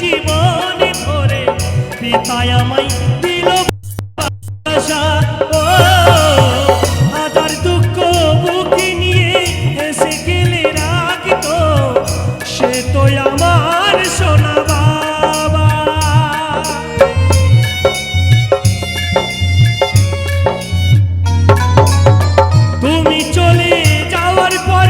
জীবনে ধরে পিতায় আমায় দিল আশা দুঃখ বুকে নিয়ে এসে গেলে রাখতো সে তো আমার সোনা বাবা। তুমি চলে যাওয়ার পরে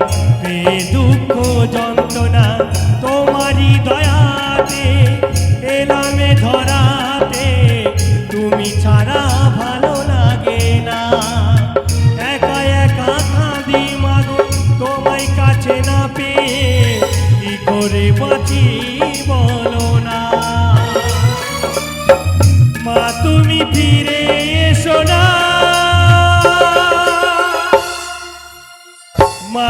দুঃখ যন্ত্রণা তোমারই দয়াতে, এলামে ধরাতে, তুমি ছাড়া ভালো লাগে না। একা একা তোমায় কাছে না পেয়ে, কি করে বাঁচি বলো না। মা, তুমি ফিরে এসো না। মা